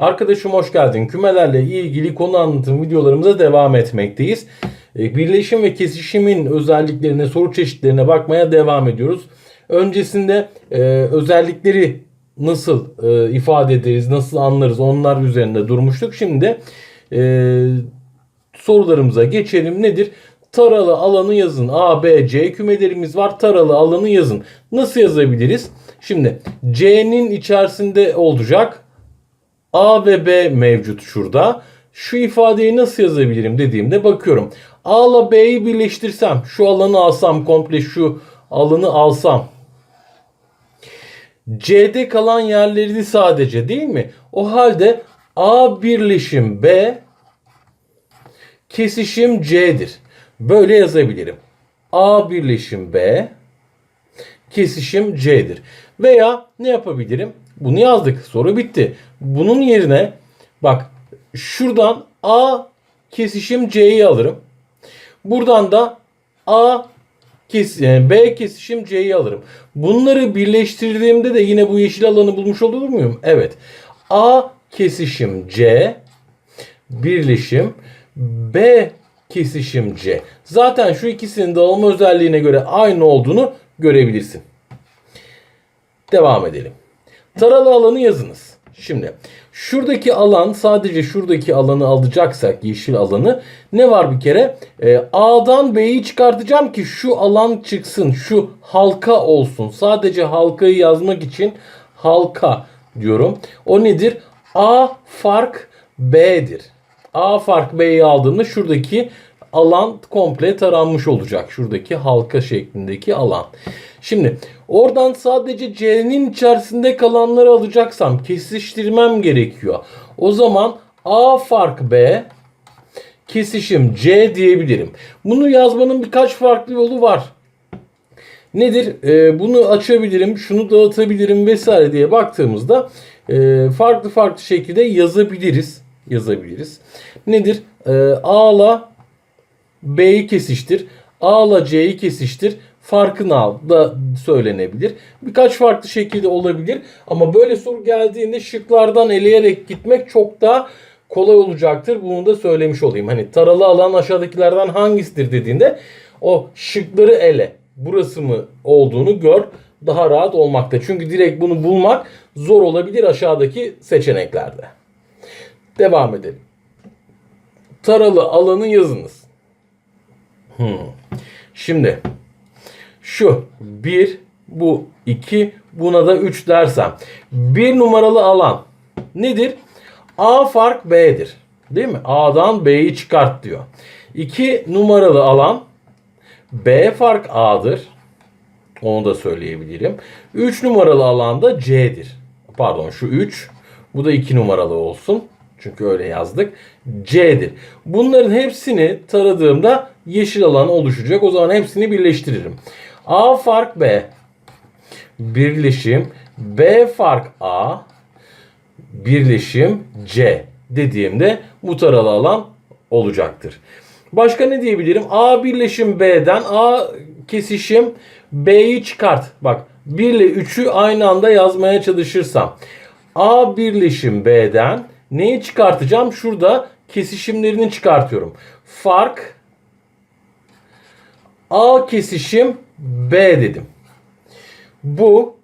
Arkadaşım hoş geldin. Kümelerle ilgili konu anlatım videolarımıza devam etmekteyiz. E, Birleşim ve kesişimin özelliklerine, soru çeşitlerine bakmaya devam ediyoruz. Öncesinde e, özellikleri nasıl e, ifade ederiz, nasıl anlarız onlar üzerinde durmuştuk. Şimdi e, sorularımıza geçelim. Nedir? Taralı alanı yazın. A, B, C kümelerimiz var. Taralı alanı yazın. Nasıl yazabiliriz? Şimdi C'nin içerisinde olacak. A ve B mevcut şurada. Şu ifadeyi nasıl yazabilirim dediğimde bakıyorum. A ile B'yi birleştirsem, şu alanı alsam, komple şu alanı alsam. C'de kalan yerleri sadece değil mi? O halde A birleşim B kesişim C'dir. Böyle yazabilirim. A birleşim B kesişim C'dir. Veya ne yapabilirim? Bunu yazdık. Soru bitti. Bunun yerine bak şuradan A kesişim C'yi alırım. Buradan da A kes, yani B kesişim C'yi alırım. Bunları birleştirdiğimde de yine bu yeşil alanı bulmuş olur muyum? Evet. A kesişim C birleşim B kesişim C. Zaten şu ikisinin dağılma özelliğine göre aynı olduğunu görebilirsin. Devam edelim. Taralı alanı yazınız. Şimdi şuradaki alan sadece şuradaki alanı alacaksak yeşil alanı ne var bir kere? Ee, A'dan B'yi çıkartacağım ki şu alan çıksın. Şu halka olsun. Sadece halkayı yazmak için halka diyorum. O nedir? A fark B'dir. A fark B'yi aldığımda şuradaki alan komple taranmış olacak. Şuradaki halka şeklindeki alan. Şimdi oradan sadece C'nin içerisinde kalanları alacaksam kesiştirmem gerekiyor. O zaman A fark B kesişim C diyebilirim. Bunu yazmanın birkaç farklı yolu var. Nedir? Ee, bunu açabilirim, şunu dağıtabilirim vesaire diye baktığımızda e, farklı farklı şekilde yazabiliriz. Yazabiliriz. Nedir? Ee, A ile B'yi kesiştir. A ile C'yi kesiştir. Farkını al da söylenebilir. Birkaç farklı şekilde olabilir. Ama böyle soru geldiğinde şıklardan eleyerek gitmek çok daha kolay olacaktır. Bunu da söylemiş olayım. Hani taralı alan aşağıdakilerden hangisidir dediğinde o şıkları ele. Burası mı olduğunu gör. Daha rahat olmakta. Çünkü direkt bunu bulmak zor olabilir aşağıdaki seçeneklerde. Devam edelim. Taralı alanı yazınız. Hmm. Şimdi şu 1 bu 2 buna da 3 dersem bir numaralı alan nedir? A fark B'dir. Değil mi? A'dan B'yi çıkart diyor. 2 numaralı alan B fark A'dır. Onu da söyleyebilirim. 3 numaralı alanda C'dir. Pardon şu 3. Bu da 2 numaralı olsun. Çünkü öyle yazdık. C'dir. Bunların hepsini taradığımda yeşil alan oluşacak. O zaman hepsini birleştiririm. A fark B birleşim B fark A birleşim C dediğimde bu taralı alan olacaktır. Başka ne diyebilirim? A birleşim B'den A kesişim B'yi çıkart. Bak 1 ile 3'ü aynı anda yazmaya çalışırsam A birleşim B'den neyi çıkartacağım? Şurada kesişimlerini çıkartıyorum. Fark A kesişim B dedim. Bu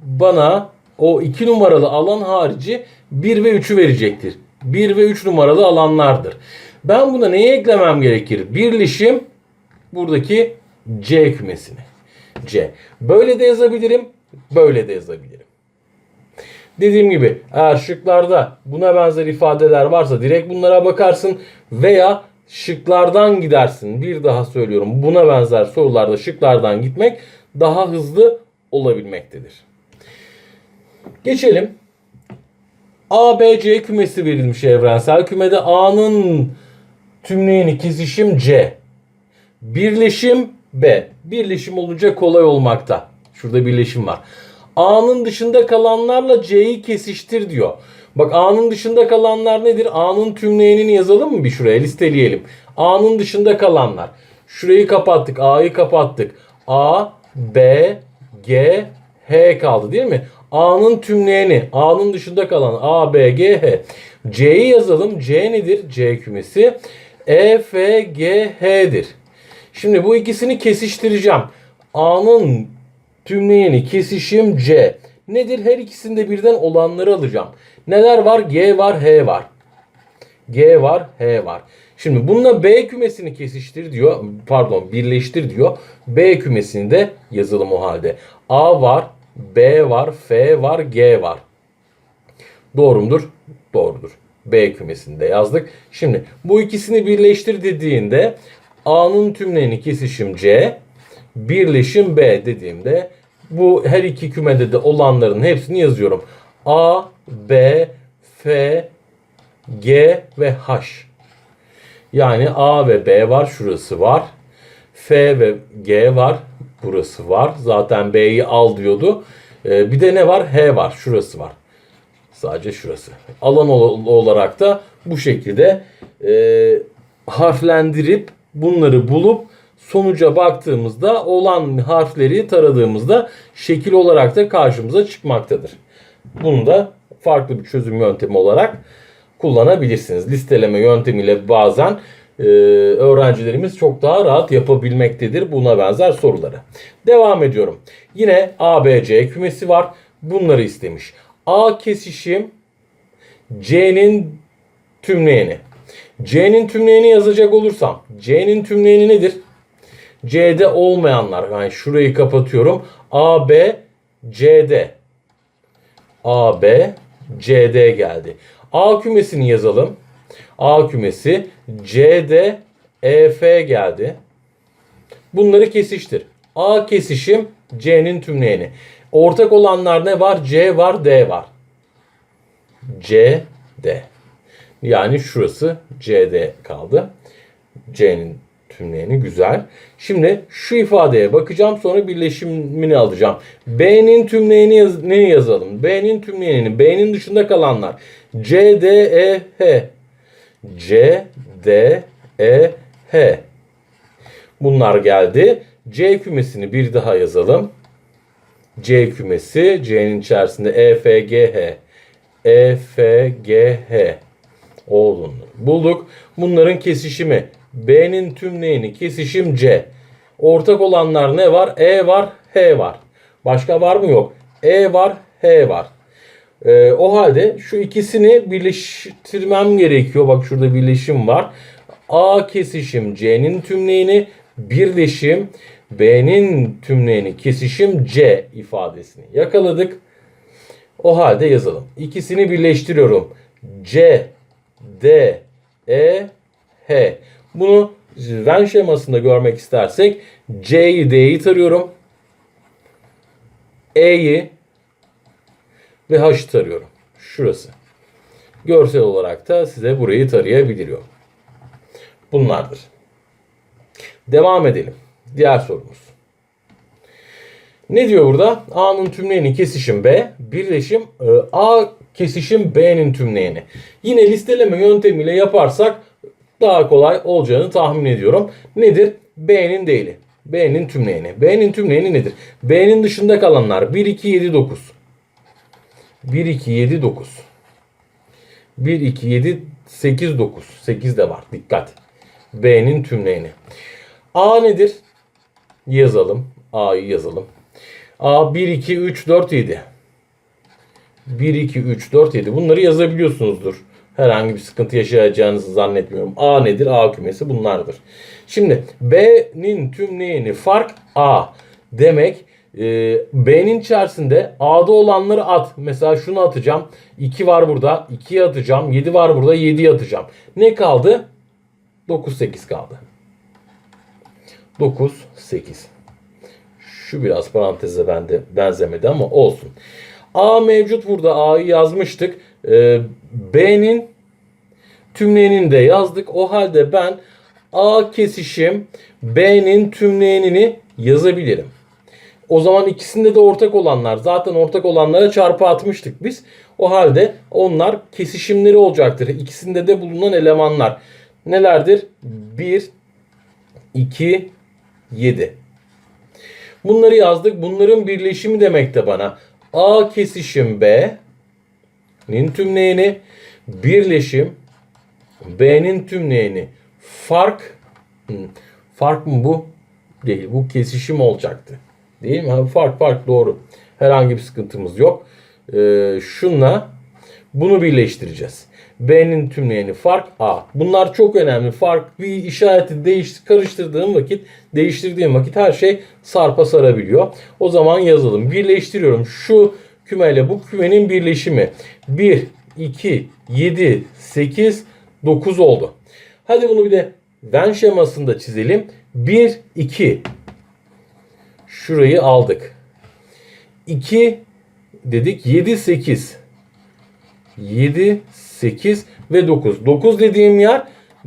bana o 2 numaralı alan harici 1 ve 3'ü verecektir. 1 ve 3 numaralı alanlardır. Ben buna neyi eklemem gerekir? Birleşim buradaki C kümesini. C. Böyle de yazabilirim. Böyle de yazabilirim. Dediğim gibi eğer şıklarda buna benzer ifadeler varsa direkt bunlara bakarsın veya şıklardan gidersin. Bir daha söylüyorum buna benzer sorularda şıklardan gitmek daha hızlı olabilmektedir. Geçelim. A, B, C kümesi verilmiş evrensel kümede A'nın tümleyeni kesişim C. Birleşim B. Birleşim olunca kolay olmakta. Şurada birleşim var. A'nın dışında kalanlarla C'yi kesiştir diyor. Bak A'nın dışında kalanlar nedir? A'nın tümleyenini yazalım mı bir şuraya listeleyelim. A'nın dışında kalanlar. Şurayı kapattık. A'yı kapattık. A, B, G, H kaldı değil mi? A'nın tümleyeni, A'nın dışında kalan A, B, G, H. C'yi yazalım. C nedir? C kümesi. E, F, G, H'dir. Şimdi bu ikisini kesiştireceğim. A'nın tümleyeni kesişim C. Nedir? Her ikisinde birden olanları alacağım. Neler var? G var, H var. G var, H var. Şimdi bununla B kümesini kesiştir diyor. Pardon birleştir diyor. B kümesini de yazalım o halde. A var, B var, F var, G var. Doğru mudur? Doğrudur. B kümesini de yazdık. Şimdi bu ikisini birleştir dediğinde A'nın tümleyeni kesişim C, birleşim B dediğimde bu her iki kümede de olanların hepsini yazıyorum. A, B, F, G ve H. Yani A ve B var. Şurası var. F ve G var. Burası var. Zaten B'yi al diyordu. Ee, bir de ne var? H var. Şurası var. Sadece şurası. Alan ol- olarak da bu şekilde e, harflendirip bunları bulup sonuca baktığımızda olan harfleri taradığımızda şekil olarak da karşımıza çıkmaktadır. Bunu da farklı bir çözüm yöntemi olarak kullanabilirsiniz. Listeleme yöntemiyle bazen e, öğrencilerimiz çok daha rahat yapabilmektedir buna benzer soruları. Devam ediyorum. Yine A, B, C kümesi var. Bunları istemiş. A kesişim C'nin tümleyeni. C'nin tümleyeni yazacak olursam C'nin tümleyeni nedir? C'de olmayanlar. Yani şurayı kapatıyorum. A, B, C'de. A, B, CD geldi. A kümesini yazalım. A kümesi CD, EF geldi. Bunları kesiştir. A kesişim C'nin tümleyeni. Ortak olanlar ne var? C var, D var. C, D. Yani şurası CD kaldı. C'nin tümleyeni güzel. Şimdi şu ifadeye bakacağım sonra birleşimini alacağım. B'nin tümleyeni yaz, ne yazalım? B'nin tümleyenini B'nin dışında kalanlar C, D, E, H. C, D, E, H. Bunlar geldi. C kümesini bir daha yazalım. C kümesi C'nin içerisinde E, F, G, H. E, F, G, H. Oğlunu bulduk. Bunların kesişimi B'nin tümleyeni kesişim C. Ortak olanlar ne var? E var, H var. Başka var mı? Yok. E var, H var. Ee, o halde şu ikisini birleştirmem gerekiyor. Bak şurada birleşim var. A kesişim C'nin tümleyeni birleşim B'nin tümleyeni kesişim C ifadesini yakaladık. O halde yazalım. İkisini birleştiriyorum. C, D, E, H. Bunu Venn şemasında görmek istersek C'yi D'yi tarıyorum. E'yi ve H'ı tarıyorum. Şurası. Görsel olarak da size burayı tarayabiliyorum. Bunlardır. Devam edelim. Diğer sorumuz. Ne diyor burada? A'nın tümleyeni kesişim B, birleşim e, A kesişim B'nin tümleyeni. Yine listeleme yöntemiyle yaparsak daha kolay olacağını tahmin ediyorum. Nedir? B'nin değili. B'nin tümleyeni. B'nin tümleyeni nedir? B'nin dışında kalanlar 1, 2, 7, 9. 1, 2, 7, 9. 1, 2, 7, 8, 9. 8 de var. Dikkat. B'nin tümleyeni. A nedir? Yazalım. A'yı yazalım. A 1, 2, 3, 4, 7. 1, 2, 3, 4, 7. Bunları yazabiliyorsunuzdur. Herhangi bir sıkıntı yaşayacağınızı zannetmiyorum. A nedir? A kümesi bunlardır. Şimdi B'nin tümleyeni fark A. Demek e, B'nin içerisinde A'da olanları at. Mesela şunu atacağım. 2 var burada. 2'yi atacağım. 7 var burada. 7'yi atacağım. Ne kaldı? 9, 8 kaldı. 9, 8. Şu biraz paranteze bende benzemedi ama olsun. A mevcut burada. A'yı yazmıştık. Ee, B'nin tümleyenini de yazdık. O halde ben A kesişim B'nin tümleyenini yazabilirim. O zaman ikisinde de ortak olanlar. Zaten ortak olanlara çarpı atmıştık biz. O halde onlar kesişimleri olacaktır. İkisinde de bulunan elemanlar. Nelerdir? 1, 2, 7. Bunları yazdık. Bunların birleşimi demek de bana A kesişim B'nin tümleyeni birleşim B'nin tümleyeni fark fark mı bu? Değil. Bu kesişim olacaktı. Değil mi? Fark fark doğru. Herhangi bir sıkıntımız yok. Ee, şunla bunu birleştireceğiz. B'nin tümleyeni fark A. Bunlar çok önemli. Fark bir işareti değiş karıştırdığım vakit, değiştirdiğim vakit her şey sarpa sarabiliyor. O zaman yazalım. Birleştiriyorum. Şu kümeyle bu kümenin birleşimi. 1, 2, 7, 8, 9 oldu. Hadi bunu bir de Venn şemasında çizelim. 1, 2. Şurayı aldık. 2 dedik. 7, 8. 7, 8 ve 9. 9 dediğim yer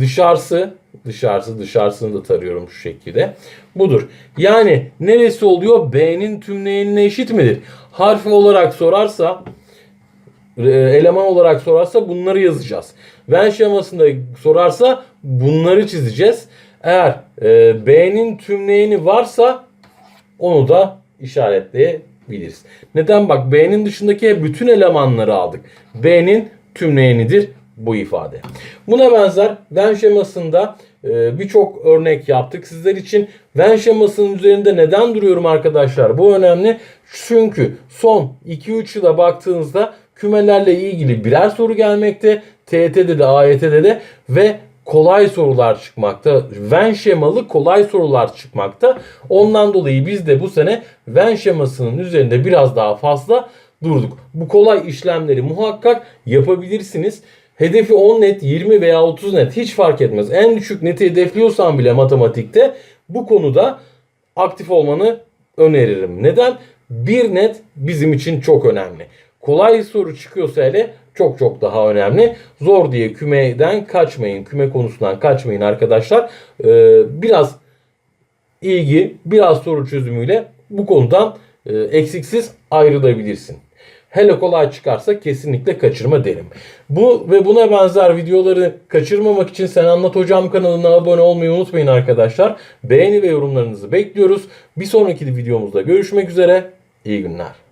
dışarısı. Dışarısı dışarısını da tarıyorum şu şekilde. Budur. Yani neresi oluyor? B'nin tümleyenine eşit midir? Harf olarak sorarsa e, eleman olarak sorarsa bunları yazacağız. Venn şemasında sorarsa bunları çizeceğiz. Eğer e, B'nin tümleyeni varsa onu da işaretleyebiliriz. Neden? Bak B'nin dışındaki bütün elemanları aldık. B'nin tümleyenidir bu ifade. Buna benzer Venn şemasında birçok örnek yaptık sizler için. Venn şemasının üzerinde neden duruyorum arkadaşlar? Bu önemli. Çünkü son 2-3 yıla baktığınızda kümelerle ilgili birer soru gelmekte. TET'de de AYT'de de ve kolay sorular çıkmakta. Venn şemalı kolay sorular çıkmakta. Ondan dolayı biz de bu sene Venn şemasının üzerinde biraz daha fazla durduk. Bu kolay işlemleri muhakkak yapabilirsiniz. Hedefi 10 net, 20 veya 30 net hiç fark etmez. En düşük neti hedefliyorsan bile matematikte bu konuda aktif olmanı öneririm. Neden? Bir net bizim için çok önemli. Kolay soru çıkıyorsa hele çok çok daha önemli. Zor diye kümeden kaçmayın. Küme konusundan kaçmayın arkadaşlar. Ee, biraz ilgi, biraz soru çözümüyle bu konudan e, eksiksiz ayrılabilirsin. Hele kolay çıkarsa kesinlikle kaçırma derim. Bu ve buna benzer videoları kaçırmamak için Sen Anlat Hocam kanalına abone olmayı unutmayın arkadaşlar. Beğeni ve yorumlarınızı bekliyoruz. Bir sonraki videomuzda görüşmek üzere. İyi günler.